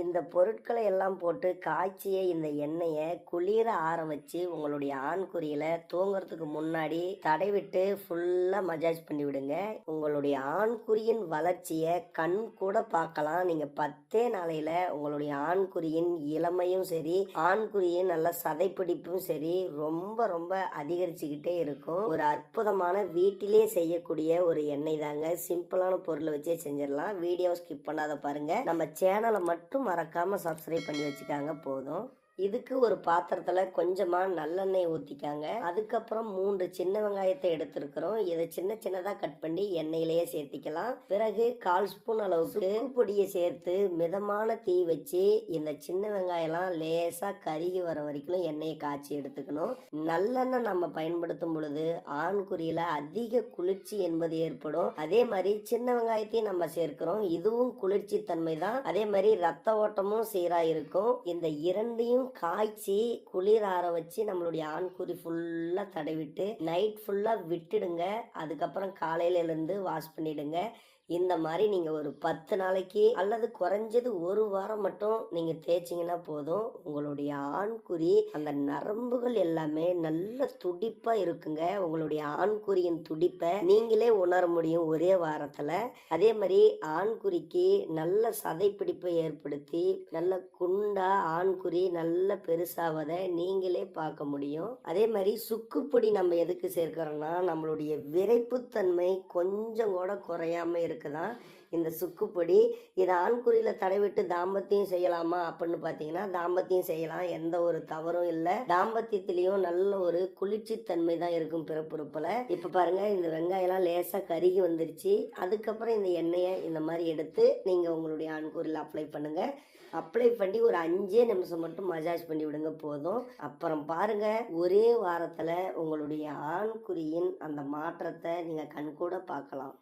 இந்த பொருட்களை எல்லாம் போட்டு காய்ச்சிய இந்த எண்ணெயை குளிர ஆற வச்சு உங்களுடைய ஆண்குறியில தூங்குறதுக்கு முன்னாடி தடைவிட்டு ஃபுல்லா மஜாஜ் பண்ணி விடுங்க. உங்களுடைய ஆண்குறியின் வளர்ச்சியை கண் கூட பார்க்கலாம். நீங்க பத்தே நாளையில உங்களுடைய ஆண்குறியின் இளமையும் சரி ஆண்குறியின் நல்ல சதைப்பிடிப்பும் சரி ரொம்ப ரொம்ப அதிகரிச்சுக்கிட்டே இருக்கும். ஒரு அற்புதமான வீட்டிலே செய்யக்கூடிய ஒரு எண்ணெய் தாங்க. சிம்பிளான பொருளை வச்சே செஞ்சிடலாம். வீடியோ ஸ்கிப் பண்ணாத பாருங்க. நம்ம சேனலை மட்டும் மறக்காமல் சப்ஸ்கிரைப் பண்ணி வச்சுக்காங்க போதும். இதுக்கு ஒரு பாத்திரத்துல கொஞ்சமா நல்லெண்ணெய் ஊத்திக்காங்க. அதுக்கப்புறம் மூன்று சின்ன வெங்காயத்தை எடுத்திருக்கிறோம். இதை சின்ன சின்னதா கட் பண்ணி எண்ணெயிலேயே சேர்த்திக்கலாம். பிறகு கால் ஸ்பூன் அளவுக்கு பொடியை சேர்த்து மிதமான தீ வச்சு இந்த சின்ன வெங்காயம்லாம் லேசா கருகி வர வரைக்கும் எண்ணெயை காய்ச்சி எடுத்துக்கணும். நல்லெண்ணெய் நம்ம பயன்படுத்தும் பொழுது ஆண்குறியில அதிக குளிர்ச்சி என்பது ஏற்படும். அதே மாதிரி சின்ன வெங்காயத்தையும் நம்ம சேர்க்கிறோம். இதுவும் குளிர்ச்சி தன்மை தான் அதே மாதிரி ரத்த ஓட்டமும் சீரா இருக்கும். இந்த இரண்டையும் காய்ச்சி குளிர் ஆற வச்சு நம்மளுடைய ஆண்குறி ஃபுல்லாக தடவிட்டு நைட் ஃபுல்லாக விட்டுடுங்க. அதுக்கப்புறம் காலையில இருந்து வாஷ் பண்ணிடுங்க. இந்த மாதிரி நீங்கள் ஒரு பத்து நாளைக்கு அல்லது குறைஞ்சது ஒரு வாரம் மட்டும் நீங்கள் தேய்ச்சிங்கன்னா போதும். உங்களுடைய ஆண்குறி அந்த நரம்புகள் எல்லாமே நல்ல துடிப்பாக இருக்குங்க. உங்களுடைய ஆண்குறியின் துடிப்பை நீங்களே உணர முடியும் ஒரே வாரத்தில். அதே மாதிரி ஆண்குறிக்கு நல்ல சதைப்பிடிப்பை ஏற்படுத்தி நல்ல குண்டா ஆண்குறி நல்ல நல்ல பெருசாவதை நீங்களே பார்க்க முடியும். அதே மாதிரி சுக்குப்பொடி நம்ம எதுக்கு சேர்க்கிறோம்னா நம்மளுடைய விரைப்புத்தன்மை கொஞ்சம் கூட குறையாம இருக்குதான். இந்த சுக்குப்பொடி இதை ஆண்குறியில் தடவிட்டு தாம்பத்தியம் செய்யலாமா அப்படின்னு பார்த்தீங்கன்னா தாம்பத்தியம் செய்யலாம். எந்த ஒரு தவறும் இல்லை. தாம்பத்தியத்திலையும் நல்ல ஒரு குளிர்ச்சி தன்மை தான் இருக்கும் பிறப்புறுப்பில். இப்போ பாருங்க இந்த வெங்காயம்லாம் லேசாக கருகி வந்துருச்சு. அதுக்கப்புறம் இந்த எண்ணெயை இந்த மாதிரி எடுத்து நீங்கள் உங்களுடைய ஆண்குறியில் அப்ளை பண்ணுங்க. அப்ளை பண்ணி ஒரு அஞ்சே நிமிஷம் மட்டும் மசாஜ் பண்ணி விடுங்க போதும். அப்புறம் பாருங்க ஒரே வாரத்தில் உங்களுடைய ஆண்குறியின் அந்த மாற்றத்தை நீங்கள் கண்கூட பார்க்கலாம்.